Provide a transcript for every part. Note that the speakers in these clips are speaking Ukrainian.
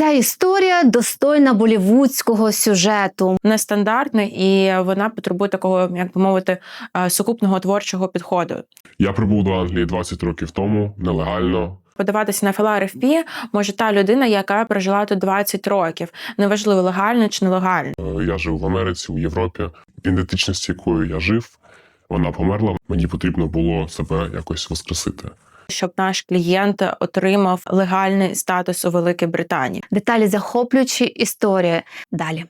Ця історія достойна болівудського сюжету. нестандартна, і вона потребує такого, як би мовити, е, сукупного творчого підходу. Я прибув до Англії 20 років тому, нелегально. Подаватися на ФЛРФП може та людина, яка прожила тут 20 років, неважливо легально чи нелегально. Е, Я жив в Америці, у Європі. Ідентичність, якою я жив, вона померла. Мені потрібно було себе якось воскресити. Щоб наш клієнт отримав легальний статус у Великій Британії. Деталі захоплюючі історії. Далі.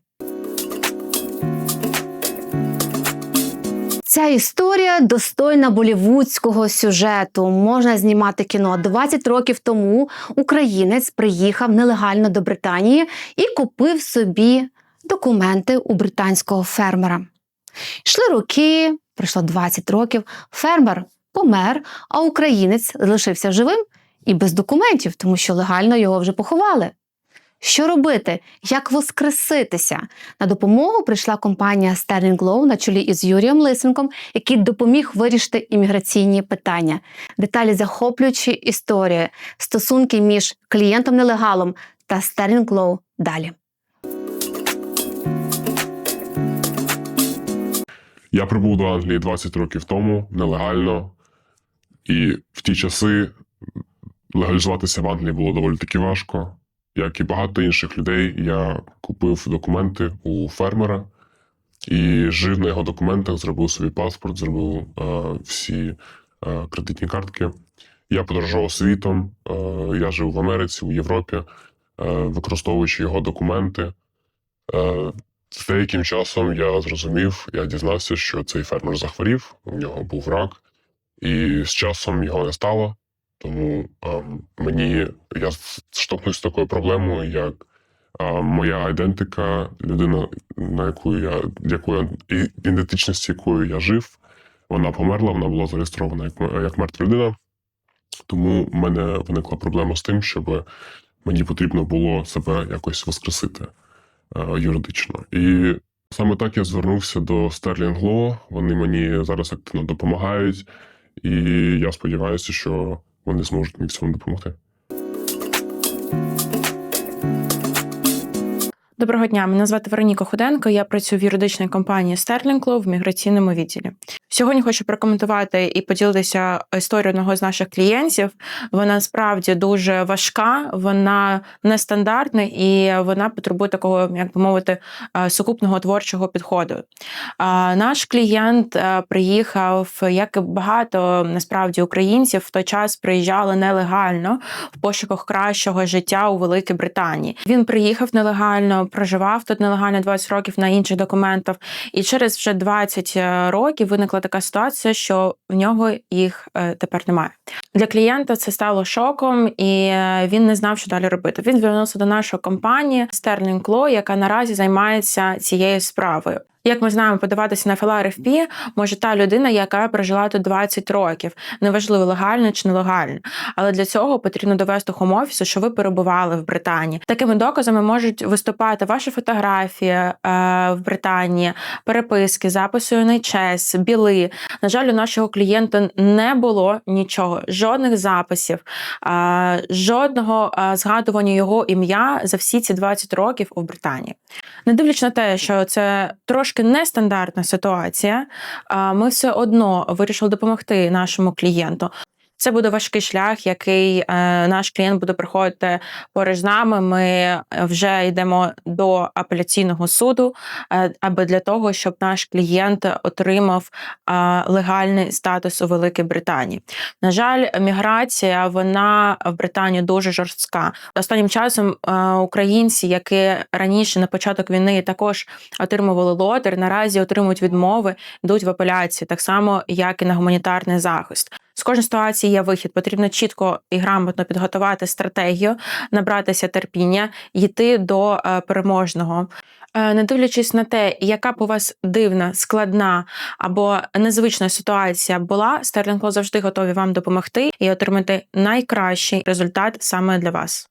Ця історія достойна болівудського сюжету. Можна знімати кіно. 20 років тому українець приїхав нелегально до Британії і купив собі документи у британського фермера. Йшли роки, пройшло 20 років. Фермер помер, а українець залишився живим і без документів, тому що легально його вже поховали. Що робити? Як воскреситися? На допомогу прийшла компанія Sterling Glow на чолі із Юрієм Лисенком, який допоміг вирішити імміграційні питання. Деталі захоплюючі історії, стосунки між клієнтом-нелегалом та Sterling Glow далі. Я прибув до Англії 20 років тому, нелегально. І в ті часи легалізуватися в Англії було доволі таки важко. Як і багато інших людей, я купив документи у фермера і жив на його документах, зробив собі паспорт, зробив е, всі е, кредитні картки. Я подорожував світом, е, я жив в Америці, у Європі, е, використовуючи його документи. Е, з деяким часом я зрозумів, я дізнався, що цей фермер захворів, у нього був рак, і з часом його не стало. Тому ем, мені я штовхнувся з такою проблемою, як е, моя ідентика, людина, на яку я якою ідентичність якою я жив, вона померла, вона була зареєстрована як, як мертва людина. Тому в мене виникла проблема з тим, щоб мені потрібно було себе якось воскресити е, юридично. І саме так я звернувся до Sterling Law. Вони мені зараз активно допомагають, і я сподіваюся, що вони зможуть мені в цьому допомогти. Доброго дня, мене звати Вероніка Худенко. Я працюю в юридичній компанії Law в міграційному відділі. Сьогодні хочу прокоментувати і поділитися історією одного з наших клієнтів. Вона справді дуже важка, вона нестандартна і вона потребує такого, як би мовити, е, сукупного творчого підходу. Наш клієнт е, приїхав, як і багато насправді українців, в той час приїжджали нелегально в пошуках кращого життя у Великій Британії. Він приїхав нелегально, проживав тут нелегально 20 років на інших документах, і через вже 20 років виникла така ситуація, що в нього їх е, тепер немає. Для клієнта це стало шоком, і е, він не знав, що далі робити. Він звернувся до нашої компанії Sterling Law, яка наразі займається цією справою. Як ми знаємо, подаватися на ФЛРФП може та людина, яка прожила тут 20 років, неважливо легально чи нелегально. Але для цього потрібно довести хом-офісу, що ви перебували в Британії. Такими доказами можуть виступати ваші фотографії е, в Британії, переписки, записи NHS, біли. На жаль, у нашого клієнта не було нічого, жодних записів, е, жодного е, згадування його ім'я за всі ці 20 років у Британії. Не дивлячись на те, що це трошки нестандартна ситуація, ми все одно вирішили допомогти нашому клієнту. Це буде важкий шлях, який е, наш клієнт буде проходити поруч з нами. Ми вже йдемо до апеляційного суду, е, аби для того, щоб наш клієнт отримав е, легальний статус у Великій Британії. На жаль, міграція вона в Британії дуже жорстка. Останнім часом е, українці, які раніше на початок війни також отримували лотер, наразі отримують відмови, йдуть в апеляції, так само як і на гуманітарний захист. З кожної ситуації є вихід. Потрібно чітко і грамотно підготувати стратегію, набратися терпіння, йти до е, переможного. Е, Не дивлячись на те, яка б у вас дивна, складна або незвична ситуація була, Стерлінгло завжди готові вам допомогти і отримати найкращий результат саме для вас.